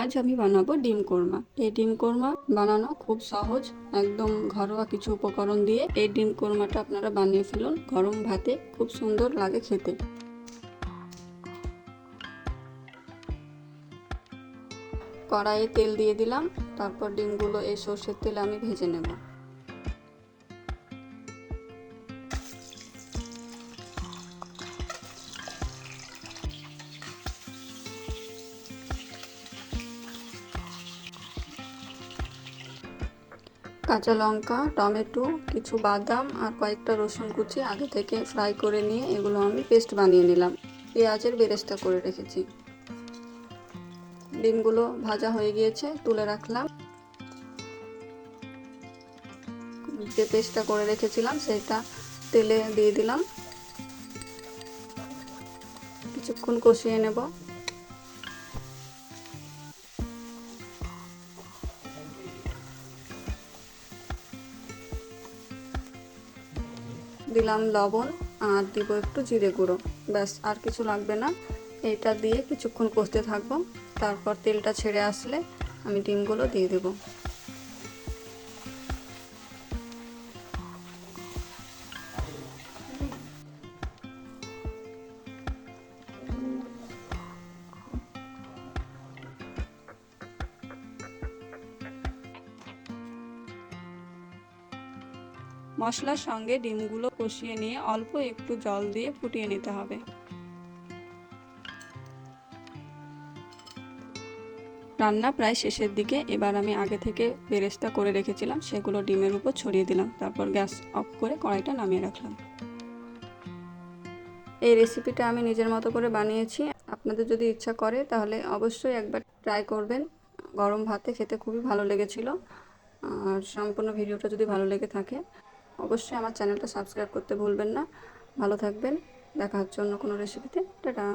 আজ আমি বানাবো ডিম কোরমা। এই ডিম কোরমা বানানো খুব সহজ, একদম ঘরোয়া কিছু উপকরণ দিয়ে এই ডিম কোরমাটা আপনারা বানিয়ে ফেলুন। গরম ভাতে খুব সুন্দর লাগে খেতে। কড়াইয়ে তেল দিয়ে দিলাম, তারপর ডিমগুলো এই সর্ষের তেলে আমি ভেজে নেব। কাঁচা লঙ্কা, টমেটো, কিছু বাদাম আর কয়েকটা রসুন কুচি আগে থেকে ফ্রাই করে নিয়ে এগুলো আমি পেস্ট বানিয়ে নিলাম। পেঁয়াজের বেরেস্তা করে রেখেছি। ডিমগুলো ভাজা হয়ে গিয়েছে, তুলে রাখলাম। যে পেস্টটা করে রেখেছিলাম সেটা তেলে দিয়ে দিলাম। কিছুক্ষণ কষিয়ে নেব। দিলাম লবণ আর দিব একটু জিরে গুঁড়ো। ব্যাস, আর কিছু লাগবে না। এটা দিয়ে কিছুক্ষণ কষতে থাকব। তারপর তেলটা ছেড়ে আসলে আমি ডিমগুলো দিয়ে দেবো। মশলার সঙ্গে ডিমগুলো কষিয়ে নিয়ে অল্প একটু জল দিয়ে ফুটিয়ে নিতে হবে। রান্না প্রায় শেষের দিকে। এবার আমি আগে থেকে বেরেস্তা করে রেখেছিলাম, সেগুলো ডিমের উপর ছড়িয়ে দিলাম। তারপর গ্যাস অফ করে কড়াইটা নামিয়ে রাখলাম। এই রেসিপিটা আমি নিজের মতো করে বানিয়েছি। আপনাদের যদি ইচ্ছা করে, তাহলে অবশ্যই একবার ট্রাই করবেন। গরম ভাতে খেতে খুবই ভালো লেগেছিল। আর সম্পূর্ণ ভিডিওটা যদি ভালো লেগে থাকে অবশ্যই আমার চ্যানেলটা সাবস্ক্রাইব করতে ভুলবেন না। ভালো থাকবেন। দেখা হচ্ছে অন্য কোনো রেসিপিতে টাটা।